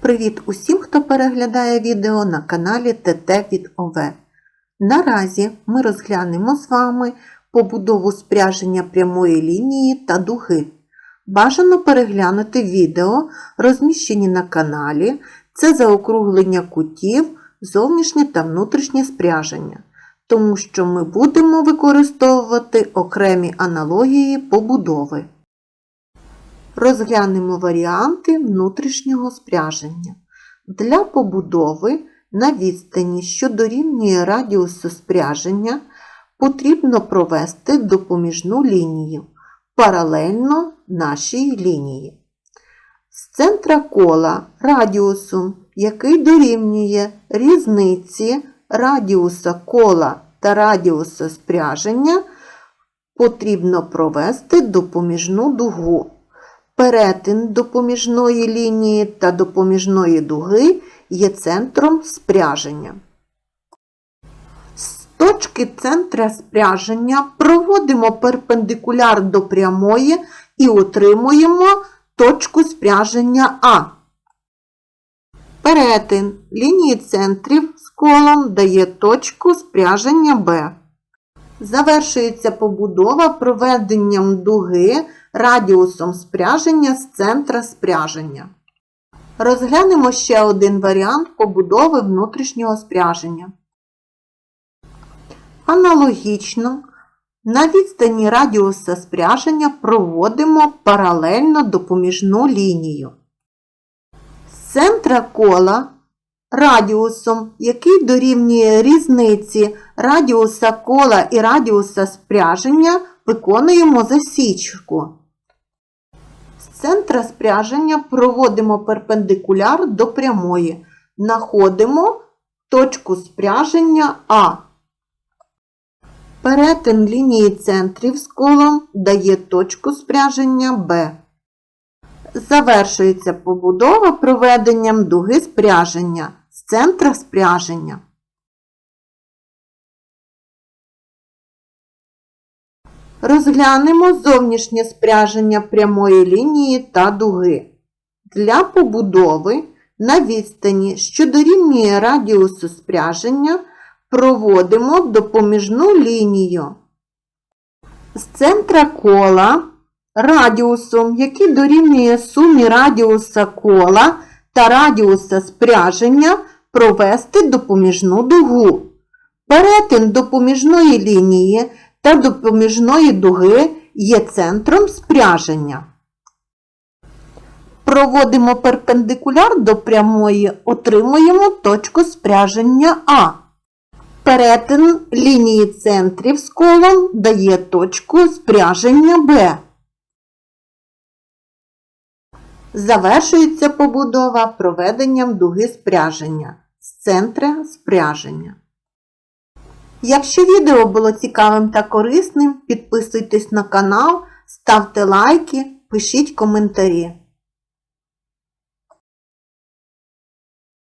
Привіт усім, хто переглядає відео на каналі ТТ від ОВ. Наразі ми розглянемо з вами побудову спряження прямої лінії та дуги. Бажано переглянути відео, розміщені на каналі. Це заокруглення кутів, зовнішнє та внутрішнє спряження, тому що ми будемо використовувати окремі аналогії побудови. Розглянемо варіанти внутрішнього спряження. Для побудови на відстані, що дорівнює радіусу спряження, потрібно провести допоміжну лінію паралельно нашій лінії. З центра кола радіусом, який дорівнює різниці радіуса кола та радіуса спряження, потрібно провести допоміжну дугу. Перетин допоміжної лінії та допоміжної дуги є центром спряження. З точки центра спряження проводимо перпендикуляр до прямої і отримуємо точку спряження А. Перетин лінії центрів з колом дає точку спряження Б. Завершується побудова проведенням дуги радіусом спряження з центра спряження. Розглянемо ще один варіант побудови внутрішнього спряження. Аналогічно, на відстані радіуса спряження проводимо паралельно допоміжну лінію. З центра кола радіусом, який дорівнює різниці радіуса кола і радіуса спряження, виконуємо засічку. З центра спряження проводимо перпендикуляр до прямої. Находимо точку спряження А. Перетин лінії центрів з колом дає точку спряження Б. Завершується побудова проведенням дуги спряження центра спряження. Розглянемо зовнішнє спряження прямої лінії та дуги. Для побудови на відстані, що дорівнює радіусу спряження, проводимо допоміжну лінію. З центра кола радіусом, який дорівнює сумі радіуса кола та радіуса спряження, провести допоміжну дугу. Перетин допоміжної лінії та допоміжної дуги є центром спряження. Проводимо перпендикуляр до прямої, отримуємо точку спряження А. Перетин лінії центрів з колом дає точку спряження Б. Завершується побудова проведенням дуги спряження з центра спряження. Якщо відео було цікавим та корисним, підписуйтесь на канал, ставте лайки, пишіть коментарі.